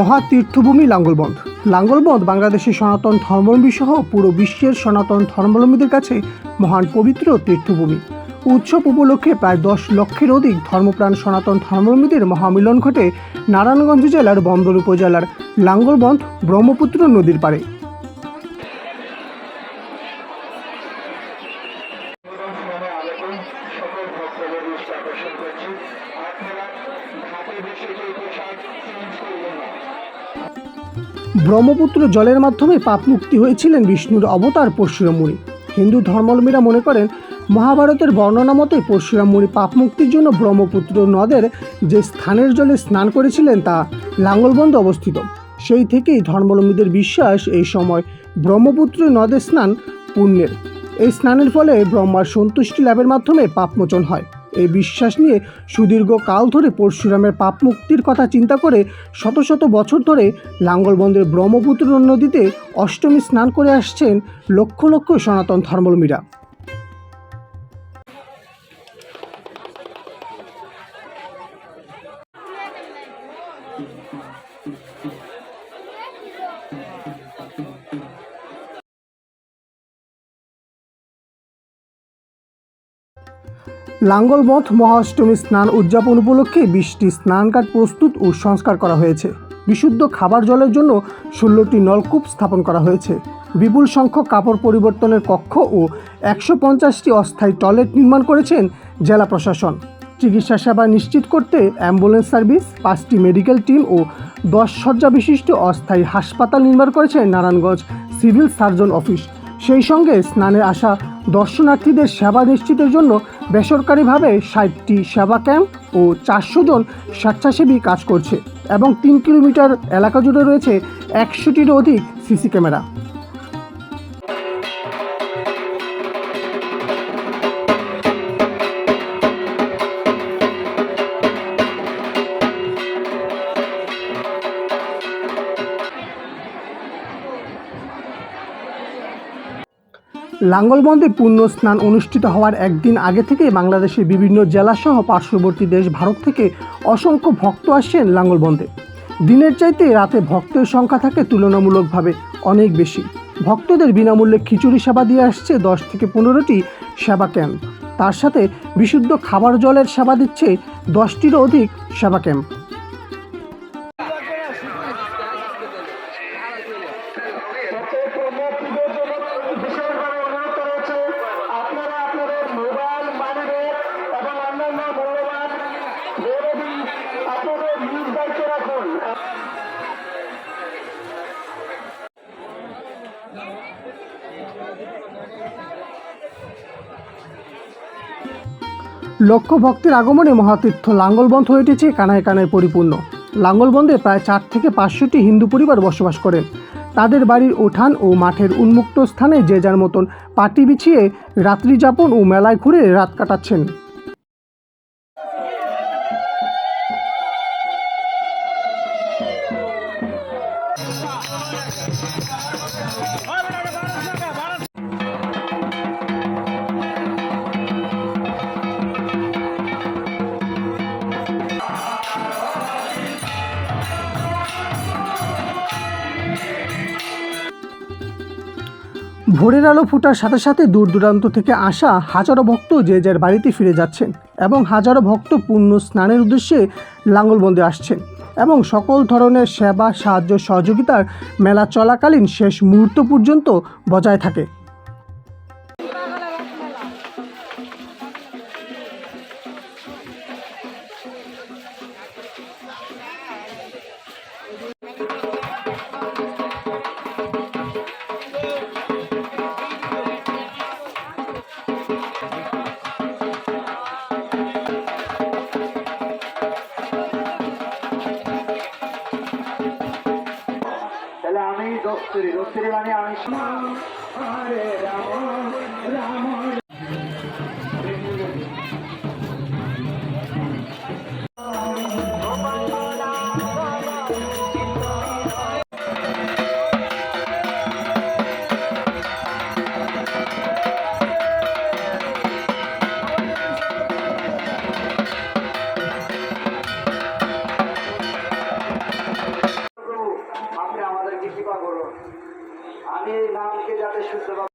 মহাতীর্থভূমি লাঙ্গলবন্ধ। লাঙ্গলবন্ধ বাংলাদেশের সনাতন ধর্মাবলম্বী সহ পুরো বিশ্বের সনাতন ধর্মাবলম্বীদের কাছে মহান পবিত্র তীর্থভূমি। উৎসব উপলক্ষে প্রায় দশ লক্ষের অধিক ধর্মপ্রাণ সনাতন ধর্মাবলম্বীদের মহামিলন ঘটে নারায়ণগঞ্জ জেলার বন্দর উপজেলার লাঙ্গলবন্ধ ব্রহ্মপুত্র নদীর পাড়ে। সকল ভক্তদের করছি। আপনারা ঘাটে বসে ব্রহ্মপুত্র জলের মাধ্যমে পাপ মুক্তি হয়েছিলেন বিষ্ণুর অবতার পরশুরাম মুনি। হিন্দু ধর্মাবলম্বীরা মনে করেন, মহাভারতের বর্ণনা মতে পরশুরাম মুনি পাপ মুক্তির জন্য ব্রহ্মপুত্র নদের যে স্থানের জলে স্নান করেছিলেন তা লাঙ্গলবন্ধ অবস্থিত। সেই থেকেই ধর্মাবলম্বীদের বিশ্বাস এই সময় ব্রহ্মপুত্র নদে স্নান পুণ্যের। এই স্নানের ফলে ব্রহ্মার সন্তুষ্টি লাভের মাধ্যমে পাপমোচন হয়। এই বিশ্বাস নিয়ে সুদীর্ঘ কাল ধরে পরশুরামের পাপ মুক্তির কথা চিন্তা করে শত শত বছর ধরে লাঙ্গলবন্দের ব্রহ্মপুত্র নদীতে অষ্টমী স্নান করে আসছেন লক্ষ লক্ষ সনাতন ধর্মাবলম্বীরা। লাঙ্গলবধ মহাষ্টমী স্নান উদযাপন উপলক্ষে বিশটি স্নানঘাট প্রস্তুত ও সংস্কার করা হয়েছে। বিশুদ্ধ খাবার জলের জন্য ষোলোটি নলকূপ স্থাপন করা হয়েছে। বিপুল সংখ্যক কাপড় পরিবর্তনের কক্ষ ও একশো পঞ্চাশটি অস্থায়ী টয়লেট নির্মাণ করেছেন জেলা প্রশাসন। চিকিৎসা সেবা নিশ্চিত করতে অ্যাম্বুলেন্স সার্ভিস, পাঁচটি মেডিকেল টিম ও দশ শয্যা বিশিষ্ট অস্থায়ী হাসপাতাল নির্মাণ করেছে নারায়ণগঞ্জ সিভিল সার্জন অফিস। সেই সঙ্গে স্নানে আসা দর্শনার্থীদের সেবা নিশ্চিতের জন্য বেসরকারিভাবে ষাটটি সেবা ক্যাম্প ও চারশো জন স্বেচ্ছাসেবী কাজ করছে এবং তিন কিলোমিটার এলাকা জুড়ে রয়েছে একশোটিরও অধিক সিসি ক্যামেরা। লাঙ্গলবন্দে পূর্ণ স্নান অনুষ্ঠিত হওয়ার একদিন আগে থেকে বাংলাদেশের বিভিন্ন জেলাসহ পার্শ্ববর্তী দেশ ভারত থেকে অসংখ্য ভক্ত আসছেন লাঙ্গলবন্দে দিনের চাইতে রাতে ভক্তের সংখ্যা থাকে তুলনামূলকভাবে অনেক বেশি। ভক্তদের বিনামূল্যে খিচুড়ি সেবা দিয়ে আসছে দশ থেকে পনেরোটি সেবা ক্যাম্প। তার সাথে বিশুদ্ধ খাবার জলের সেবা দিচ্ছে দশটিরও অধিক সেবা ক্যাম্প। লক্ষ ভক্তের আগমনে মহাতীর্থ লাঙ্গলবন্ধ হয়ে উঠেছে, কানায় কানায় পরিপূর্ণ। লাঙ্গলবন্ধে প্রায় চার থেকে পাঁচশোটি হিন্দু পরিবার বসবাস করেন। তাদের বাড়ির উঠান ও মাঠের উন্মুক্ত স্থানে যে যার মতন পাটি বিছিয়ে রাত্রিযাপন ও মেলায় ঘুরে রাত কাটাচ্ছেন। ভোরের আলো ফোটার সাথে সাথে দূর দূরান্ত থেকে আসা হাজারো ভক্ত যে যার বাড়িতে ফিরে যাচ্ছেন এবং হাজারো ভক্ত পূর্ণ স্নানের উদ্দেশ্যে লাঙ্গলবন্দে আসছেন এবং সকল ধরনের সেবা, সাহায্য, সহযোগিতার মেলা চলাকালীন শেষ মুহূর্ত পর্যন্ত বজায় থাকে। দস্তুরি দস্তুরি মানে আমি হরে রাম রাম আমি এই নামকে যাতে শুদ্ধভাবে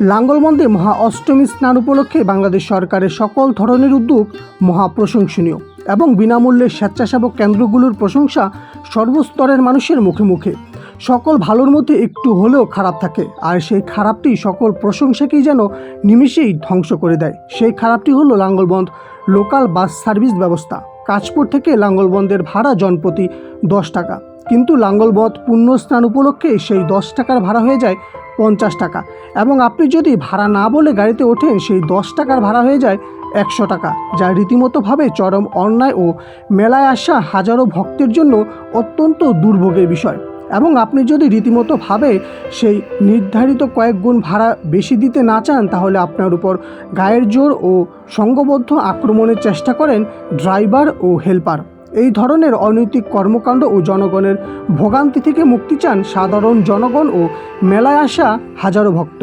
লাঙ্গলবন্দে মহা অষ্টমী স্নান উপলক্ষে বাংলাদেশ সরকারের সকল ধরনের উদ্যোগ মহা প্রশংসনীয় এবং বিনামূল্যে স্বেচ্ছাসেবক কেন্দ্রগুলোর প্রশংসা সর্বস্তরের মানুষের মুখে মুখে। সকল ভালোর মধ্যে একটু হলেও খারাপ থাকে, আর সেই খারাপটি সকল প্রশংসাকেই যেন নিমিষেই ধ্বংস করে দেয়। সেই খারাপটি হলো লাঙ্গলবন্দ লোকাল বাস সার্ভিস ব্যবস্থা। কাজপুর থেকে লাঙ্গলবন্দের ভাড়া জনপ্রতি দশ টাকা। কিন্তু লাঙ্গলবধ পুণ্য স্নান উপলক্ষে সেই দশ টাকার ভাড়া হয়ে যায় পঞ্চাশ টাকা। এবং আপনি যদি ভাড়া না বলে গাড়িতে ওঠেন, সেই দশ টাকার ভাড়া হয়ে যায় একশো টাকা, যা রীতিমতোভাবে চরম অন্যায় ও মেলায় আসা হাজারো ভক্তের জন্য অত্যন্ত দুর্ভোগের বিষয়। এবং আপনি যদি রীতিমতোভাবে সেই নির্ধারিত কয়েক গুণ ভাড়া বেশি দিতে না চান, তাহলে আপনার উপর গায়ের জোর ও সংঘবদ্ধ আক্রমণের চেষ্টা করেন ড্রাইভার ও হেল্পার। এই ধরনের অনৈতিক কর্মকাণ্ড ও জনগণের ভোগান্তি থেকে মুক্তি চান সাধারণ জনগণ ও মেলায় আসা হাজারো ভক্ত।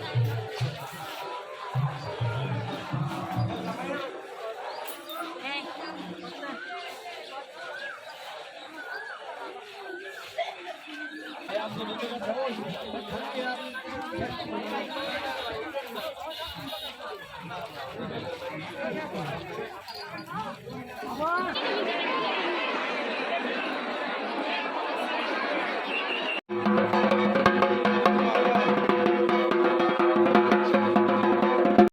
よし!